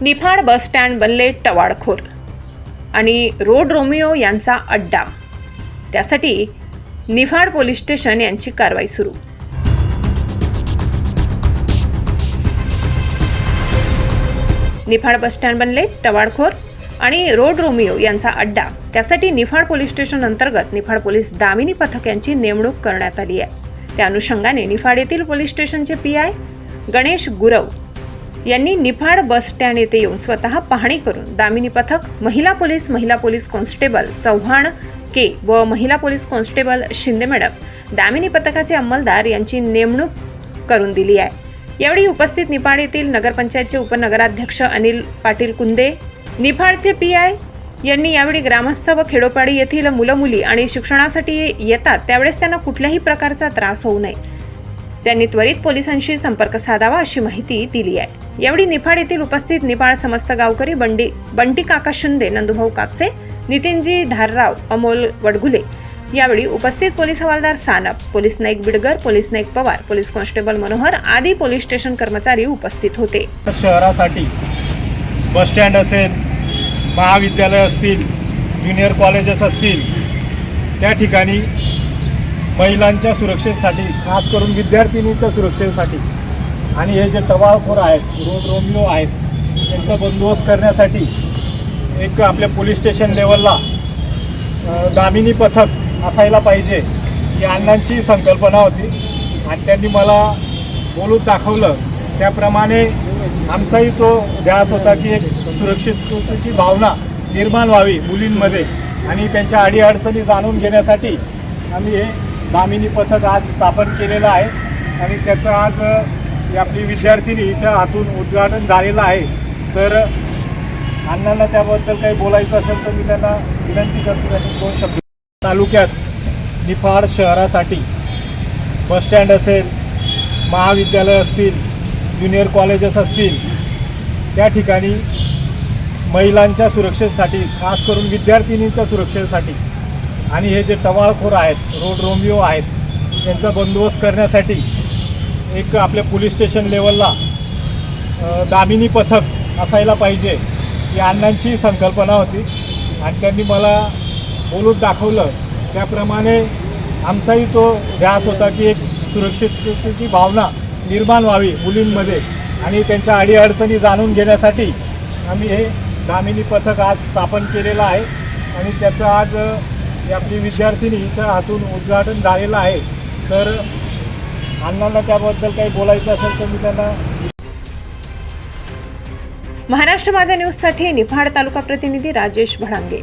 Niphad bus stand बनले टवाळखोर आणि road Romeo यांचा अड्डा. त्यासाठी निफाड पोलीस स्टेशन यांची कारवाई सुरू. निफाड बस स्टँड बनले टवाळखोर आणि रोड रोमिओ यांचा अड्डा. त्यासाठी निफाड पोलीस स्टेशन अंतर्गत निफाड पोलीस दामिनी पथक यांची नेमणूक करण्यात आली आहे. त्या अनुषंगाने निफाड येथील पोलीस स्टेशनचे पी आय गणेश गुरव यांनी निफाड बस स्टँड येथे येऊन स्वतः पाहणी करून दामिनी पथक महिला पोलीस महिला पोलीस कॉन्स्टेबल चव्हाण के व महिला police constable Shinde madam Damini पथकाचे अंमलदार यांची नेमणूक करून दिली आहे. यावेळी उपस्थित निफाड येथील नगरपंचायतचे उपनगराध्यक्ष अनिल पाटील कुंदे निफाडचे पी आय यांनी यावेळी ग्रामस्थ व खेडोपाडी येथील मुलं मुली आणि शिक्षणासाठी येतात त्यावेळेस त्यांना कुठल्याही प्रकारचा त्रास होऊ नये. त्यांनी त्वरित पोलिसांशी संपर्क साधावा अशी माहिती दिली आहे. यावेळी निफाड येथील उपस्थित निफाड समस्त गावकरी बंडी बंटी काका शिंदे नंदुभाऊ कापसे नितीनजी धारराव अमोल वडगुले यावेळी उपस्थित पोलीस हवालदार सानप पोलीस नाईक बिडगर पोलीस नाईक पवार पोलीस कॉन्स्टेबल मनोहर आदी पोलीस स्टेशन कर्मचारी उपस्थित होते. शहरासाठी बस स्टँड असेल महाविद्यालय असतील ज्युनियर कॉलेजेस असतील त्या ठिकाणी महिलांच्या सुरक्षेसाठी खास करून विद्यार्थिनीच्या सुरक्षेसाठी आणि हे जे टवाळखोर आहेत रोड रोमिओ आहेत त्यांचा बंदोबस्त करण्यासाठी एक आपल्या पोलीस स्टेशन लेवलला दामिनी पथक असायला पाहिजे ही अण्णांची संकल्पना होती. आणि त्यांनी मला बोलून दाखवलं. त्याप्रमाणे आमचाही तो ध्यास होता की एक सुरक्षिततेची भावना निर्माण व्हावी मुलींमध्ये. आणि त्यांच्या अडीअडचणी जाणून घेण्यासाठी आम्ही हे दामिनी पथक आज स्थापन केलेलं आहे. आणि त्याचं आज आपली विद्यार्थिनी हिच्या हातून उद्घाटन झालेलं आहे. तर अण्णांना त्याबद्दल काही बोलायचं असेल तर मी त्यांना विनंती करतो त्याचे दोन शब्द तालुक्यात निफाड शहरासाठी बस स्टँड असेल महाविद्यालय असतील ज्युनियर कॉलेजेस असतील त्या ठिकाणी महिलांच्या सुरक्षेसाठी खास करून विद्यार्थिनींच्या सुरक्षेसाठी आणि हे जे टवाळखोर आहेत रोड रोमिओ आहेत त्यांचा बंदोबस्त करण्यासाठी एक आपल्या पोलीस स्टेशन लेवलला दामिनी पथक असायला पाहिजे ही अण्णांची संकल्पना होती. आणि त्यांनी मला बोलून दाखवलं. त्याप्रमाणे आमचाही तो ध्यास होता की एक सुरक्षिततेची भावना निर्माण व्हावी मुलींमध्ये आणि त्यांच्या अडीअडचणी जाणून घेण्यासाठी आम्ही हे दामिनी पथक आज स्थापन केलेलं आहे. आणि त्याचं आज आपली विद्यार्थिनी हिच्या हातून उद्घाटन झालेलं आहे. तर अण्णांना त्याबद्दल काही बोलायचं असेल तर मी त्यांना महाराष्ट्र माझा न्यूजसाठी निफाड तालुका प्रतिनिधी राजेश भडांगे.